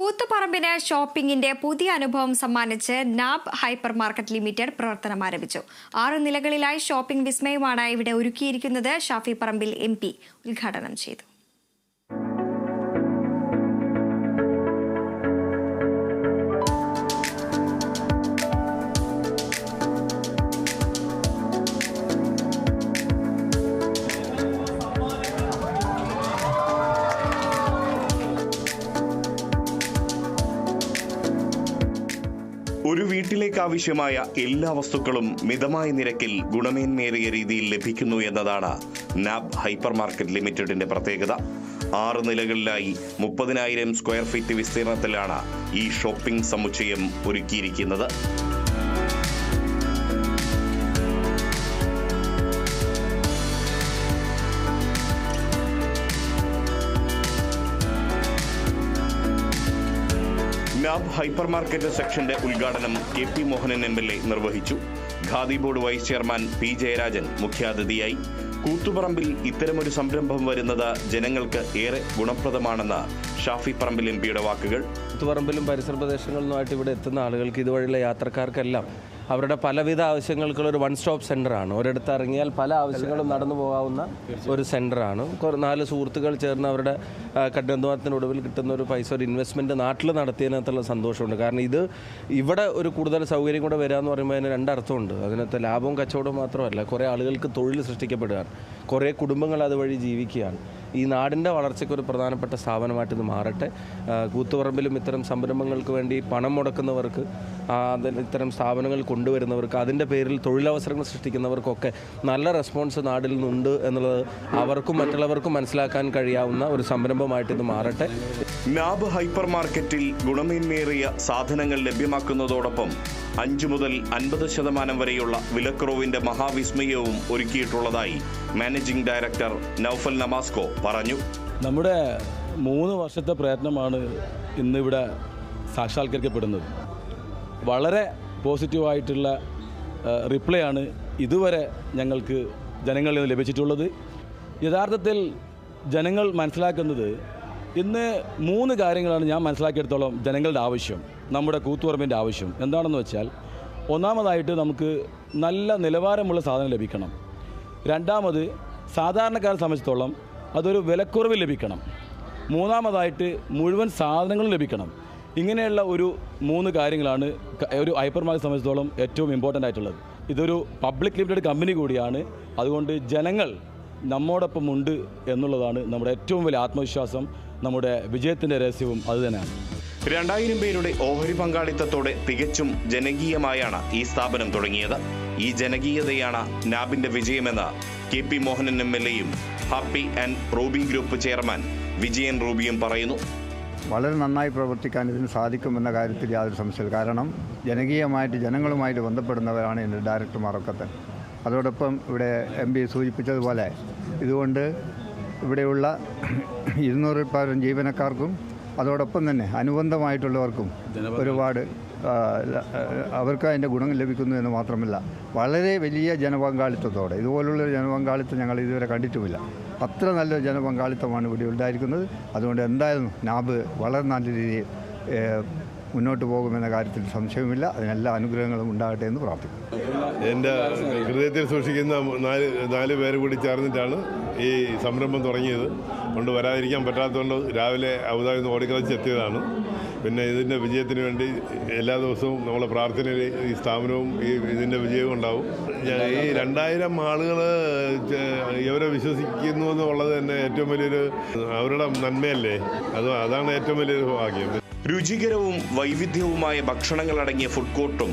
കൂത്തുപറമ്പിന് ഷോപ്പിംഗിന്റെ പുതിയ അനുഭവം സമ്മാനിച്ച് നാബ് ഹൈപ്പർ മാർക്കറ്റ് ലിമിറ്റഡ് പ്രവർത്തനം ആരംഭിച്ചു. ആറ് നിലകളിലായി ഷോപ്പിംഗ് വിസ്മയമാണ് ഇവിടെ ഒരുക്കിയിരിക്കുന്നത് ഷാഫി പറമ്പിൽ എം ഉദ്ഘാടനം ചെയ്തു. ഒരു വീട്ടിലേക്ക് ആവശ്യമായ എല്ലാ വസ്തുക്കളും മിതമായ നിരക്കിൽ ഗുണമേന്മേറിയ രീതിയിൽ ലഭിക്കുന്നു എന്നതാണ് നാബ് ഹൈപ്പർ മാർക്കറ്റ് ലിമിറ്റഡിന്റെ പ്രത്യേകത. ആറ് നിലകളിലായി മുപ്പതിനായിരം സ്ക്വയർ ഫീറ്റ് വിസ്തീർണത്തിലാണ് ഈ ഷോപ്പിംഗ് സമുച്ചയം ഒരുക്കിയിരിക്കുന്നത്. നാബ് ഹൈപ്പർ മാർക്കറ്റ് സെക്ഷന്റെ ഉദ്ഘാടനം K P Mohanan M L A നിർവഹിച്ചു. Khadi board vice chairman P Jayarajan മുഖ്യാതിഥിയായി. കൂത്തുപറമ്പിൽ ഇത്തരമൊരു സംരംഭം വരുന്നത് ജനങ്ങൾക്ക് ഏറെ ഗുണപ്രദമാണെന്ന് ഷാഫി പറമ്പിൽ എം പിയുടെ വാക്കുകൾ. കൂത്തുപറമ്പിലും പരിസര പ്രദേശങ്ങളിലുമായിട്ട് ഇവിടെ എത്തുന്ന ആളുകൾക്ക് ഇതുവഴിയുള്ള യാത്രക്കാർക്കെല്ലാം അവരുടെ പലവിധ ആവശ്യങ്ങൾക്കുള്ള ഒരു വൺ സ്റ്റോപ്പ് സെന്ററാണ് ഒരിടത്ത് ഇറങ്ങിയാൽ പല ആവശ്യങ്ങളും നടന്നു പോകാവുന്ന ഒരു സെന്ററാണ് നാല് സുഹൃത്തുക്കൾ ചേർന്ന് അവരുടെ കഠിനാധ്വാനത്തിനൊടുവിൽ കിട്ടുന്ന ഒരു പൈസ ഒരു ഇൻവെസ്റ്റ്മെന്റ് നാട്ടിൽ നടത്തിയതിനകത്തുള്ള സന്തോഷമുണ്ട്. കാരണം ഇത് ഇവിടെ ഒരു കൂടുതൽ സൗകര്യം കൂടെ വരിക എന്ന് പറയുമ്പോൾ അതിന് രണ്ടർത്ഥമുണ്ട്. അതിനകത്ത് ലാഭവും കച്ചവടവും മാത്രമല്ല കുറേ ആളുകൾക്ക് തൊഴിൽ സൃഷ്ടിക്കപ്പെടുകയാണ്. കുറേ കുടുംബങ്ങൾ അതുവഴി ജീവിക്കുകയാണ്. ഈ നാടിന്റെ വളർച്ചയ്ക്ക് ഒരു പ്രധാനപ്പെട്ട സ്ഥാപനമായിട്ട് ഇത് മാറട്ടെ കൂത്തുപറമ്പിലും ഇത്തരം സംരംഭങ്ങൾക്ക് വേണ്ടി പണം മുടക്കുന്നവർക്ക് ഇത്തരം സ്ഥാപനങ്ങൾ കൊണ്ടുവരുന്നവർക്ക് അതിന്റെ പേരിൽ തൊഴിലവസരങ്ങൾ സൃഷ്ടിക്കുന്നവർക്കൊക്കെ നല്ല റെസ്പോൺസ് നാടിൽ നിന്നുണ്ട് എന്നുള്ളത് അവർക്കും മറ്റുള്ളവർക്കും മനസ്സിലാക്കാൻ കഴിയാവുന്ന ഒരു സംരംഭമായിട്ട് ഇത് മാറട്ടെ. നാബ് ഹൈപ്പർ മാർക്കറ്റിൽ ഗുണമേന്മേറിയ സാധനങ്ങൾ ലഭ്യമാക്കുന്നതോടൊപ്പം അഞ്ചു മുതൽ അൻപത് ശതമാനം വരെയുള്ള വിലക്കുറവിന്റെ മഹാവിസ്മയവും ഒരുക്കിയിട്ടുള്ളതായി മാനേജിംഗ് ഡയറക്ടർ നൌഫൽ നമാസ്കോ പറഞ്ഞു. നമ്മുടെ മൂന്ന് വർഷത്തെ പ്രയത്നമാണ് ഇന്നിവിടെ സാക്ഷാത്കരിക്കപ്പെടുന്നത്. വളരെ പോസിറ്റീവായിട്ടുള്ള റിപ്ലൈ ആണ് ഇതുവരെ ഞങ്ങൾക്ക് ജനങ്ങളിൽ നിന്ന് ലഭിച്ചിട്ടുള്ളത്. യഥാർത്ഥത്തിൽ ജനങ്ങൾ മനസ്സിലാക്കുന്നത് ഇന്ന് മൂന്ന് കാര്യങ്ങളാണ് ഞാൻ മനസ്സിലാക്കിയെടുത്തോളം ജനങ്ങളുടെ ആവശ്യം നമ്മുടെ കൂത്തുപറമ്പിന്റെ ആവശ്യം. എന്താണെന്ന് വെച്ചാൽ ഒന്നാമതായിട്ട് നമുക്ക് നല്ല നിലവാരമുള്ള സാധനം ലഭിക്കണം. രണ്ടാമത് സാധാരണക്കാരെ സംബന്ധിച്ചിടത്തോളം അതൊരു വിലക്കുറവ് ലഭിക്കണം. മൂന്നാമതായിട്ട് മുഴുവൻ സാധനങ്ങളും ലഭിക്കണം. ഇങ്ങനെയുള്ള ഒരു മൂന്ന് കാര്യങ്ങളാണ് ഒരു ഹൈപ്പർ മാർക്കറ്റ് സംബന്ധിച്ചിടത്തോളം ഏറ്റവും ഇമ്പോർട്ടന്റ് ആയിട്ടുള്ളത്. ഇതൊരു പബ്ലിക് ലിമിറ്റഡ് കമ്പനി കൂടിയാണ്. അതുകൊണ്ട് ജനങ്ങൾ നമ്മോടൊപ്പം ഉണ്ട് എന്നുള്ളതാണ് നമ്മുടെ ഏറ്റവും വലിയ ആത്മവിശ്വാസം നമ്മുടെ വിജയത്തിന്റെ രഹസ്യവും അതുതന്നെയാണ് രണ്ടായിരം പേരുടെ ഓഹരി പങ്കാളിത്തത്തോടെ തികച്ചും ജനകീയമായാണ് ഈ സ്ഥാപനം തുടങ്ങിയത്. ഈ ജനകീയതയാണ് നാബിന്റെ വിജയമെന്ന് K P Mohanan M L എയും happy and ruby group chairman Vijayan റൂബിയും പറയുന്നു. വളരെ നന്നായി പ്രവർത്തിക്കാൻ ഇതിന് സാധിക്കുമെന്ന കാര്യത്തിൽ യാതൊരു സംശയമില്ല. കാരണം ജനകീയമായിട്ട് ജനങ്ങളുമായിട്ട് ബന്ധപ്പെടുന്നവരാണ് ഇതിന്റെ ഡയറക്ടർമാരൊക്കെ തന്നെ. അതോടൊപ്പം ഇവിടെ എം പി സൂചിപ്പിച്ചതുപോലെ ഇതുകൊണ്ട് ഇവിടെയുള്ള ഇരുന്നൂറ് പരം ജീവനക്കാർക്കും അതോടൊപ്പം തന്നെ അനുബന്ധമായിട്ടുള്ളവർക്കും ഒരുപാട് അവർക്ക് അതിന്റെ ഗുണം ലഭിക്കുന്നു എന്ന് മാത്രമല്ല വളരെ വലിയ ജനപങ്കാളിത്തത്തോടെ ഇതുപോലുള്ള ജനപങ്കാളിത്തം ഞങ്ങൾ ഇതുവരെ കണ്ടിട്ടുമില്ല. അത്ര നല്ല ജനപങ്കാളിത്തമാണ് ഇവിടെ ഉണ്ടായിരിക്കുന്നത്. അതുകൊണ്ട് എന്തായാലും നാബ് വളരെ നല്ല രീതിയിൽ മുന്നോട്ട് പോകുമെന്ന കാര്യത്തിൽ സംശയമില്ല അതിനെല്ലാ അനുഗ്രഹങ്ങളും ഉണ്ടാകട്ടെ എന്ന് പ്രാർത്ഥിക്കും എന്റെ ഹൃദയത്തിൽ സൂക്ഷിക്കുന്ന നാല് നാല് പേര് കൂടി ചേർന്നിട്ടാണ് ഈ സംരംഭം തുടങ്ങിയത്. കൊണ്ട് വരാതിരിക്കാൻ പറ്റാത്തതുകൊണ്ട് രാവിലെ അവതാരം ഓടിക്കളിച്ച് എത്തിയതാണ്. പിന്നെ ഇതിന്റെ വിജയത്തിന് വേണ്ടി എല്ലാ ദിവസവും നമ്മളെ പ്രാർത്ഥനയിൽ ഈ സ്ഥാപനവും ഈ ഇതിന്റെ വിജയവും ഉണ്ടാവും. ഈ രണ്ടായിരം ആളുകൾ ഇവരെ വിശ്വസിക്കുന്നു എന്നുള്ളത് തന്നെ ഏറ്റവും വലിയൊരു അവരുടെ നന്മയല്ലേ? അത് അതാണ് ഏറ്റവും വലിയൊരു ഭാഗ്യം. രുചികരവും വൈവിധ്യവുമായ ഭക്ഷണങ്ങൾ അടങ്ങിയ ഫുഡ് കോർട്ടും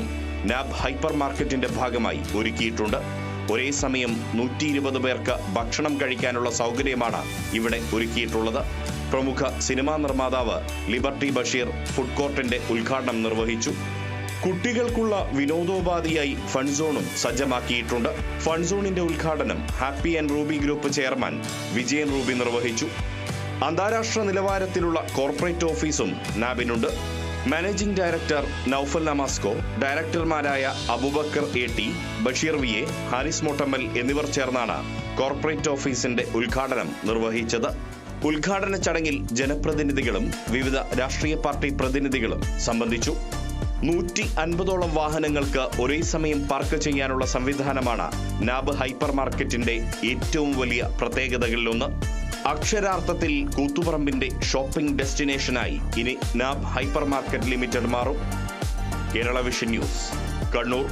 നാബ് ഹൈപ്പർ മാർക്കറ്റിന്റെ ഭാഗമായി ഒരുക്കിയിട്ടുണ്ട്. ഒരേ സമയം നൂറ്റി ഇരുപത് പേർക്ക് ഭക്ഷണം കഴിക്കാനുള്ള സൗകര്യമാണ് ഇവിടെ ഒരുക്കിയിട്ടുള്ളത്. പ്രമുഖ സിനിമാ നിർമ്മാതാവ് ലിബർട്ടി ബഷീർ ഫുഡ് കോർട്ടിന്റെ ഉദ്ഘാടനം നിർവഹിച്ചു. കുട്ടികൾക്കുള്ള വിനോദോപാധിയായി ഫണ്ട് സോണും സജ്ജമാക്കിയിട്ടുണ്ട്. ഫണ്ട് സോണിന്റെ ഉദ്ഘാടനം happy and ruby group chairman Vijayan ruby നിർവഹിച്ചു. അന്താരാഷ്ട്ര നിലവാരത്തിലുള്ള കോർപ്പറേറ്റ് ഓഫീസും നാബിനുണ്ട്. Managing director Noufal Namasco ഡയറക്ടർമാരായ Abubakar A T Basheer V A Haris Mottammal എന്നിവർ ചേർന്നാണ് കോർപ്പറേറ്റ് ഓഫീസിന്റെ ഉദ്ഘാടനം നിർവഹിച്ചത്. ഉദ്ഘാടന ചടങ്ങിൽ ജനപ്രതിനിധികളും വിവിധ രാഷ്ട്രീയ പാർട്ടി പ്രതിനിധികളും സംബന്ധിച്ചു. നൂറ്റി അൻപതോളം വാഹനങ്ങൾക്ക് ഒരേ സമയം പാർക്ക് ചെയ്യാനുള്ള സംവിധാനമാണ് നാബ് ഹൈപ്പർ മാർക്കറ്റിന്റെ ഏറ്റവും വലിയ പ്രത്യേകതകളിലൊന്ന്. അക്ഷരാർത്ഥത്തിൽ കൂത്തുപറമ്പിന്റെ ഷോപ്പിംഗ് ഡെസ്റ്റിനേഷനായി ഇനി നാബ് ഹൈപ്പർ മാർക്കറ്റ് ലിമിറ്റഡ് മാറും. Kerala vision news Kannur.